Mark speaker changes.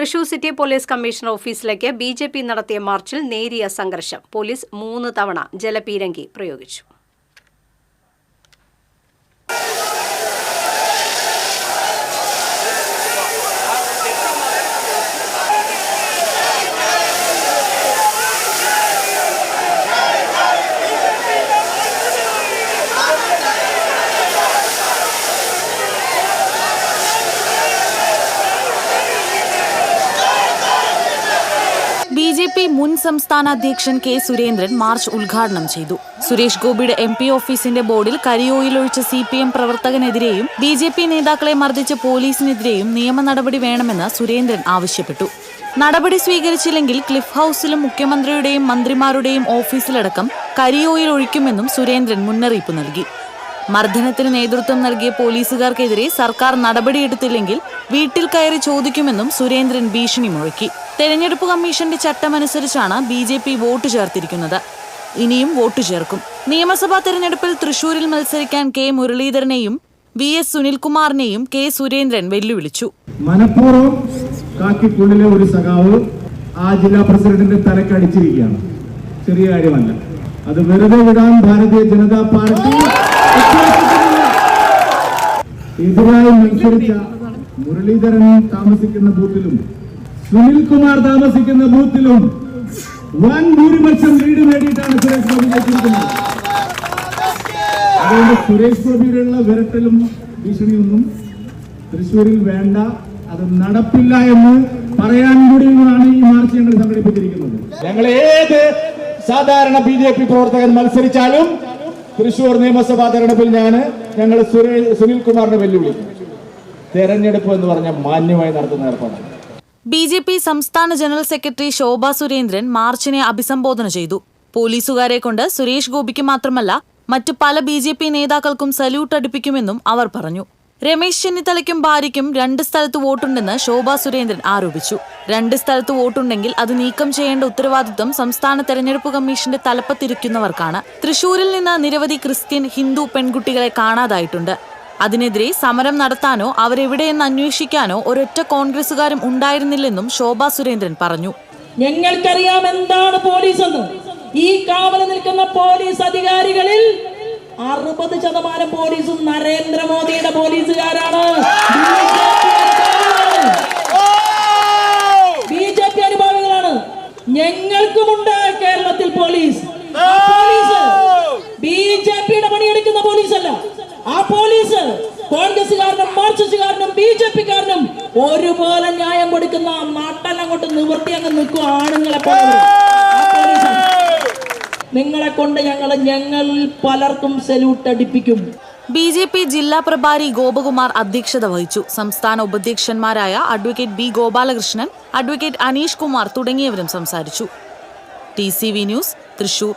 Speaker 1: Thrissur city police commissioner ഓഫീസിലേക്ക് B നടത്തിയ മാർച്ചിൽ നേരിയ സംഘർഷം. പോലീസ് മൂന്ന് തവണ ജലപീരങ്കി പ്രയോഗിച്ചു.
Speaker 2: ജെ പി മുൻ സംസ്ഥാന അധ്യക്ഷൻ കെ സുരേന്ദ്രൻ മാർച്ച് ഉദ്ഘാടനം ചെയ്തു. സുരേഷ് ഗോപിയുടെ എം പി ഓഫീസിന്റെ ബോർഡിൽ കരിയോയിലൊഴിച്ച സി പി എം പ്രവർത്തകനെതിരെയും ബി ജെ പി നേതാക്കളെ മർദ്ദിച്ച പോലീസിനെതിരെയും നിയമ നടപടി വേണമെന്ന് സുരേന്ദ്രൻ ആവശ്യപ്പെട്ടു. നടപടി സ്വീകരിച്ചില്ലെങ്കിൽ ക്ലിഫ് ഹൌസിലും മുഖ്യമന്ത്രിയുടെയും മന്ത്രിമാരുടെയും ഓഫീസിലടക്കം കരിയോയിൽ ഒഴിക്കുമെന്നും സുരേന്ദ്രൻ മുന്നറിയിപ്പ് നൽകി. മർദ്ദനത്തിന് നേതൃത്വം നൽകിയ പോലീസുകാർക്കെതിരെ സർക്കാർ നടപടിയെടുത്തില്ലെങ്കിൽ വീട്ടിൽ കയറി ചോദിക്കുമെന്നും സുരേന്ദ്രൻ ഭീഷണി മുഴക്കി. തെരഞ്ഞെടുപ്പ് കമ്മീഷന്റെ ചട്ടമനുസരിച്ചാണ് ബി ജെ പി വോട്ട് ചേർത്തിരിക്കുന്നത്. ഇനിയും വോട്ട് ചേർക്കും. നിയമസഭാ തെരഞ്ഞെടുപ്പിൽ തൃശൂരിൽ മത്സരിക്കാൻ കെ മുരളീധരനെയും വി എസ് സുനിൽകുമാറിനെയും കെ സുരേന്ദ്രൻ വെല്ലുവിളിച്ചു.
Speaker 3: മനഃപൂർവം ഒരു സഖാവ് ആ ജില്ലാ പ്രസിഡന്റിന്റെ തലക്കടിച്ചിരിക്കുകയാണ് ചെറിയ കാര്യമല്ല. അത് വെറുതെ വിടാൻ ഭാരതീയ ജനതാ പാർട്ടി. എതിരായി മത്സരിച്ച മുരളീധരൻ താമസിക്കുന്ന ബൂത്തിലും സുനിൽ കുമാർ താമസിക്കുന്ന ബൂത്തിലും വൻ ഭൂരിപക്ഷം ലീഡ് നേടിയിട്ടാണ് സുരേഷ് ഗോപി ജയിച്ചിരിക്കുന്നത്. അതുകൊണ്ട് സുരേഷ് ഗോപിയിലുള്ള വിരട്ടലും ഭീഷണിയൊന്നും തൃശ്ശൂരിൽ വേണ്ട. അത് നടപ്പില്ല എന്ന് പറയാൻ കൂടിയാണ് ഈ മാർച്ച് ഞങ്ങൾ സംഘടിപ്പിച്ചിരിക്കുന്നത്. ഞങ്ങൾ ഏത് സാധാരണ ബി ജെ പി പ്രവർത്തകൻ മത്സരിച്ചാലും തൃശ്ശൂർ നിയമസഭാ തെരഞ്ഞെടുപ്പിൽ ഞാൻ ഞങ്ങൾ സുനിൽ കുമാറിനെ വെല്ലുവിളിക്കും തെരഞ്ഞെടുപ്പ് എന്ന് പറഞ്ഞ മാന്യമായി നടത്തുന്ന ഏർപ്പാടാണ്.
Speaker 2: ബി ജെ പി സംസ്ഥാന ജനറൽ സെക്രട്ടറി ശോഭ സുരേന്ദ്രൻ മാർച്ചിനെ അഭിസംബോധന ചെയ്തു. പോലീസുകാരെ കൊണ്ട് സുരേഷ് ഗോപിക്ക് മാത്രമല്ല മറ്റു പല ബി നേതാക്കൾക്കും സല്യൂട്ട് അടുപ്പിക്കുമെന്നും അവർ പറഞ്ഞു. രമേശ് ചെന്നിത്തലയ്ക്കും ഭാര്യയ്ക്കും രണ്ട് സ്ഥലത്ത് വോട്ടുണ്ടെന്ന് ശോഭാ സുരേന്ദ്രൻ ആരോപിച്ചു. രണ്ട് സ്ഥലത്ത് വോട്ടുണ്ടെങ്കിൽ അത് നീക്കം ചെയ്യേണ്ട ഉത്തരവാദിത്വം സംസ്ഥാന തെരഞ്ഞെടുപ്പ് കമ്മീഷന്റെ തലപ്പത്തിരിക്കുന്നവർക്കാണ്. തൃശൂരിൽ നിന്ന് നിരവധി ക്രിസ്ത്യൻ ഹിന്ദു പെൺകുട്ടികളെ കാണാതായിട്ടുണ്ട്. അതിനെതിരെ സമരം നടത്താനോ അവരെവിടെയെന്ന് അന്വേഷിക്കാനോ ഒരൊറ്റ കോൺഗ്രസുകാരും ഉണ്ടായിരുന്നില്ലെന്നും ശോഭാ സുരേന്ദ്രൻ പറഞ്ഞു.
Speaker 4: ഞങ്ങൾക്കറിയാം എന്താണ് പോലീസ് എന്ന് ഈ കാവൽ നിൽക്കുന്ന പോലീസ് അധികാരികളിൽ അറുപത് ശതമാനം പോലീസും നരേന്ദ്രമോദിയുടെ പോലീസുകാരാണ്. ബി ജെ പി അനുഭാവികളാണ്. ഞങ്ങൾക്കുമുണ്ട് കേരളത്തിൽ പോലീസ്. പോലീസ് ബി ജെ പിയുടെ പണിയെടുക്കുന്ന പോലീസല്ല. ആ പോലീസ് കോൺഗ്രസുകാരനും മാർക്സിസ്റ്റുകാരനും ബി ജെ പിക്കാരനും ഒരുപോലെ ന്യായം കൊടുക്കുന്ന നാട്ടലങ്ങോട്ട് നിവർത്തി അങ്ങ് നിൽക്കും ആണുങ്ങളെ. നിങ്ങളെ കൊണ്ട് ഞങ്ങൾ ഞങ്ങൾ പലർക്കും സല്യൂട്ട് അടിപ്പിക്കും.
Speaker 2: ബി ജെ പി ജില്ലാ പ്രഭാരി ഗോപകുമാർ അധ്യക്ഷത വഹിച്ചു. സംസ്ഥാന ഉപാധ്യക്ഷന്മാരായ advocate B Gopalakrishnan advocate Aneesh Kumar തുടങ്ങിയവരും സംസാരിച്ചു. T C V news Thrissur.